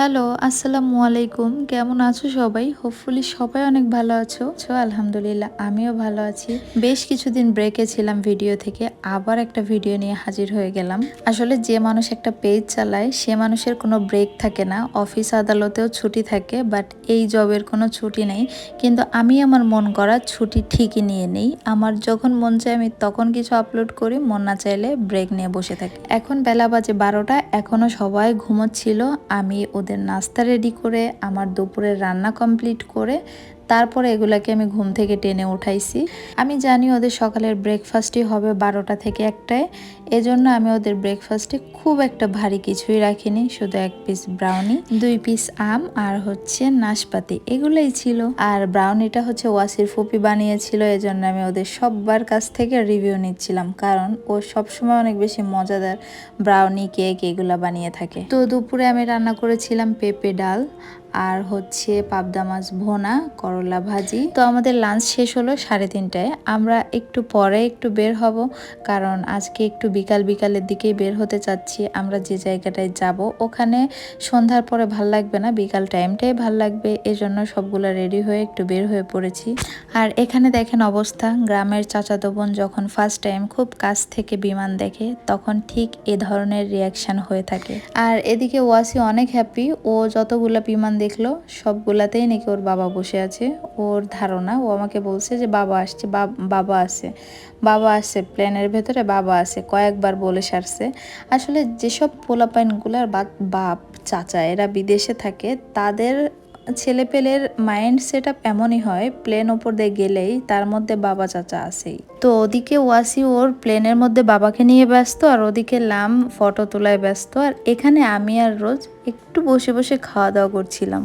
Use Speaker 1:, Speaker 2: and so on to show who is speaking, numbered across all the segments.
Speaker 1: Hello, আসসালামু আলাইকুম। কেমন আছো সবাই? হোপফুলি সবাই অনেক ভালো আছো। ছো আলহামদুলিল্লাহ, আমিও ভালো আছি। বেশ কিছুদিন ব্রেকে ছিলাম ভিডিও থেকে, আবার একটা ভিডিও নিয়ে হাজির হয়ে গেলাম। আসলে যে মানুষ একটা পেজ চালায়, সে মানুষের কোনো ব্রেক থাকে না। অফিস আদালতেও ছুটি থাকে বাট এই জবের কোনো ছুটি নেই। কিন্তু আমি আমার মন করা ছুটি ঠিকই নিয়ে নেই। আমার যখন মন চায়, আমি তখন কিছু আপলোড করি, মন না চাইলে ব্রেক নিয়ে বসে থাকি। এখন বেলা বাজে বারোটা এখনও সবাই ঘুমোচ্ছিল, আমি ওদের নাস্তা রেডি করে আমার দুপুরের রান্না কমপ্লিট করে তারপরে এগুলাকে আমি ঘুম থেকে টেনে উঠাইছি। আমি জানি ওদের সকালের ব্রেকফাস্টই হবে বারোটা থেকে একটায়। এজন্য আমি ওদের ব্রেকফাস্টে খুব একটা ভারী কিছুই রাখিনি, শুধু এক পিস ব্রাউনি দুই পিস আম আর হচ্ছে নাশপাতি, এগুলোই ছিল। আর ব্রাউনিটা হচ্ছে ওয়াসির ফুপি বানিয়েছিল, এজন্য আমি ওদের সববার কাছ থেকে রিভিউ নিচ্ছিলাম, কারণ ও সবসময় অনেক বেশি মজাদার ব্রাউনি কেক এগুলা বানিয়ে থাকে। তো দুপুরে আমি রান্না করেছিলাম পেঁপে ডাল আর হচ্ছে পাবদা মাছ ভোনা, করলা ভাজি। তো আমাদের লাঞ্চ শেষ হলো সাড়ে তিনটায়। আমরা একটু পরে একটু বের হব, কারণ আজকে একটু বিকাল বিকালের দিকেই বের হতে চাচ্ছি। আমরা যে জায়গাটায় যাব, ওখানে সন্ধ্যার পরে ভালো লাগবে না, বিকাল টাইমটাই ভালো লাগবে। এজন্য সবগুলো রেডি হয়ে একটু বের হয়ে পড়েছি। আর এখানে দেখেন অবস্থা, গ্রামের চাচাতো বোন যখন ফার্স্ট টাইম খুব কাছ থেকে বিমান দেখে, তখন ঠিক এ ধরনের রিয়াকশন হয়ে থাকে। আর এদিকে ওয়াসি অনেক হ্যাপি ও যতগুলো বিমান দেখল, সবগুলাতেই নাকি ওর বাবা বসে আছে। ওর ধারণা, ও আমাকে বলছে যে, বাবা আসছে, বাবা আছে। বাবা আসছে, প্লেনের ভেতরে বাবা আছে, কয়েকবার বলে সারছে। আসলে যেসব পোলাপাইনগুলার বাপ, চাচা, এরা বিদেশে থাকে, তাদের ছেলেপেলের মাইন্ড সেট আপ এমনই হয়, প্লেন ওপর দিয়ে গেলেই তার মধ্যে বাবা চাচা আসেই। তো ওদিকে ওয়াসি ওর প্লেনের মধ্যে বাবাকে নিয়ে ব্যস্ত আর ওদিকে লাম ফটো তোলায় ব্যস্ত। আর এখানে আমি আর রোজ একটু বসে বসে খাওয়া দাওয়া করছিলাম।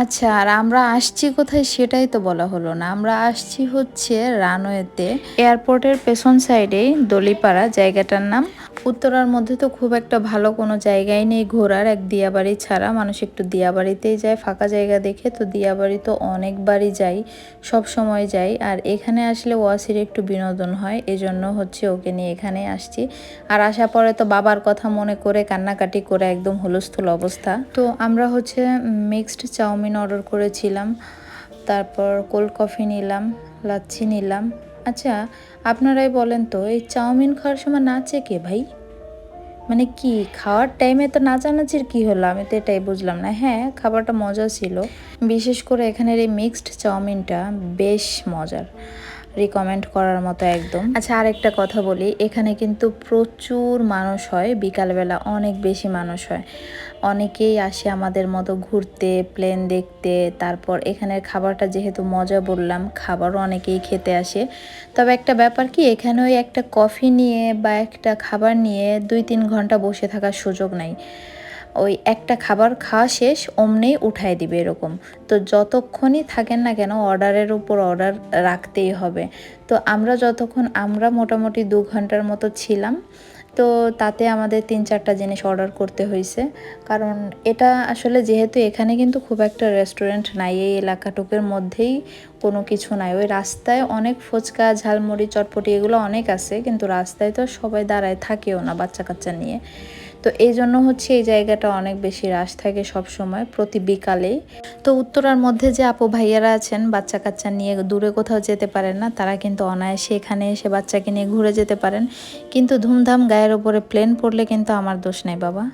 Speaker 1: আচ্ছা আর আমরা আসছি কোথায় সেটাই তো বলা হলো না। আমরা আসছি হচ্ছে রানওয়েতে। এয়ারপোর্টের পেছন সাইডে দলিপাড়া, জায়গাটার নাম উত্তরার মধ্যে তো খুব একটা ভালো কোনো জায়গায় নেই ঘোরার। এক দিয়াবাড়ি ছাড়া মানুষ একটু দিয়াবাড়িতেই যায়, ফাঁকা জায়গা দেখে তো দিয়াবাড়ি তো অনেকবারই যাই, সব সময় যাই। আর এখানে আসলে ওয়াসির একটু বিনোদন হয়, এজন্য হচ্ছে ওকে নিয়ে এখানে আসছি। আর আসা পরে তো বাবার কথা মনে করে কান্নাকাটি করে একদম হুলস্থুল অবস্থা। তো আমরা হচ্ছে মিক্সড চাউমিন অর্ডার করেছিলাম, তারপর কোল্ড কফি নিলাম, লাচ্ছি নিলাম আচ্ছা আপনারাই বলেন তো, এই চাউমিন খাওয়ার সময় নাচে কে ভাই? মানে কি, খাওয়ার টাইমে তো নাচানাচির কি হলো? আমি তো এটাই বুঝলাম না। হ্যাঁ খাবারটা মজা ছিল। বিশেষ করে এখানের এই মিক্সড চাউমিনটা বেশ মজার। রিকমেন্ড করার মতো একদম। আচ্ছা আরেকটা কথা বলি, এখানে কিন্তু প্রচুর মানুষ হয়, বিকালবেলা অনেক বেশি মানুষ হয়। অনেকেই আসে আমাদের মতো ঘুরতে প্লেন দেখতে, তারপর এখানের খাবারটা যেহেতু মজা বললাম, খাবারও অনেকেই খেতে আসে। তবে একটা ব্যাপার কি, এখানে ওই একটা কফি নিয়ে বা একটা খাবার নিয়ে দুই তিন ঘণ্টা বসে থাকার সুযোগ নাই। ওই একটা খাবার খাওয়া শেষ অমনেই উঠাই দিবে এরকম। তো যতক্ষণই থাকেন না কেন, অর্ডারের উপর অর্ডার রাখতেই হবে। তো আমরা যতক্ষণ, আমরা মোটামুটি দু ঘণ্টার মতো ছিলাম। তো তাতে আমাদের তিন চারটা জিনিস অর্ডার করতে হয়েছে কারণ এটা আসলে যেহেতু এখানে কিন্তু খুব একটা রেস্টুরেন্ট নাই, এই এলাকাটুকের মধ্যেই কোনো কিছু নাই। ওই রাস্তায় অনেক ফুচকা, ঝালমুড়ি, চটপটি এগুলো অনেক আছে, কিন্তু রাস্তায় তো সবাই দাঁড়ায়, থাকেও না বাচ্চা কাচ্চা নিয়ে। তো এই জন্য হচ্ছে এই জায়গাটা অনেক বেশি রাশ থাকে সব সময়, প্রতি বিকালেই। তো উত্তরার মধ্যে যে আপু ভাইয়ারা আছেন বাচ্চা কাচ্চা নিয়ে দূরে কোথাও যেতে পারেন না, তারা কিন্তু অনায়াসে এখানে এসে বাচ্চাকে নিয়ে ঘুরে যেতে পারেন। কিন্তু ধুমধাম গায়ের ওপরে প্লেন পড়লে কিন্তু আমার দোষ নেই বাবা।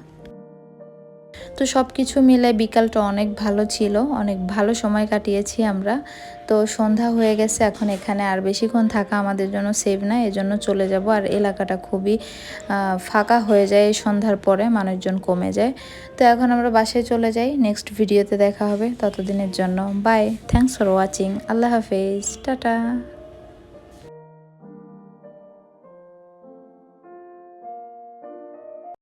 Speaker 1: তো সব কিছু মিলে বিকালটা অনেক ভালো ছিল, অনেক ভালো সময় কাটিয়েছি আমরা। তো সন্ধ্যা হয়ে গেছে, এখন এখানে আর বেশিক্ষণ থাকা আমাদের জন্য সেভ না, এজন্য চলে যাব। আর এলাকাটা খুবই ফাঁকা হয়ে যায় সন্ধ্যার পরে, মানুষজন কমে যায়। তো এখন আমরা বাসায় চলে যাই নেক্সট ভিডিওতে দেখা হবে, ততদিনের জন্য। বাই থ্যাংকস ফর ওয়াচিং আল্লাহ হাফেজ, টাটা।